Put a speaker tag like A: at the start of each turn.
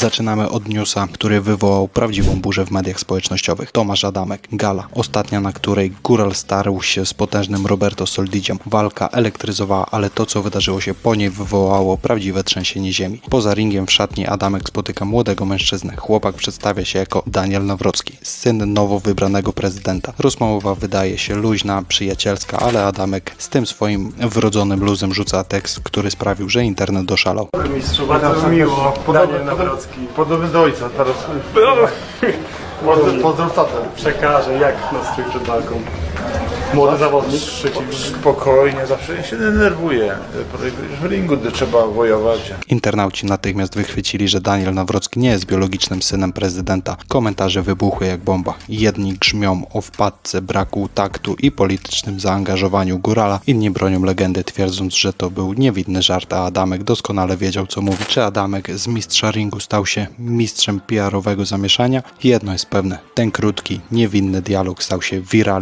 A: Zaczynamy od newsa, który wywołał prawdziwą burzę w mediach społecznościowych. Tomasz Adamek, gala, ostatnia na której Góral starł się z potężnym Roberto Soldidziem. Walka elektryzowała, ale to co wydarzyło się po niej wywołało prawdziwe trzęsienie ziemi. Poza ringiem w szatni Adamek spotyka młodego mężczyznę. Chłopak przedstawia się jako Daniel Nawrocki, syn nowo wybranego prezydenta. Rozmowa wydaje się luźna, przyjacielska, ale Adamek z tym swoim wrodzonym luzem rzuca tekst, który sprawił, że internet doszalał.
B: Mistrzu, bardzo miło. Daniel Nawrocki.
C: Podobny do ojca, teraz pozdrow, pozdrow tatę.
B: Przekażę, jak nastrój przed walką. Młody zawodnik.
C: Spokojnie, zawsze się denerwuje. W ringu gdy trzeba wojować.
A: Internauci natychmiast wychwycili, że Daniel Nawrocki nie jest biologicznym synem prezydenta. Komentarze wybuchły jak bomba. Jedni grzmią o wpadce, braku taktu i politycznym zaangażowaniu Górala, inni bronią legendy, twierdząc, że to był niewinny żart, a Adamek doskonale wiedział, co mówi. Czy Adamek z mistrza ringu stał się mistrzem PR-owego zamieszania? Jedno jest pewne, ten krótki, niewinny dialog stał się wiralny.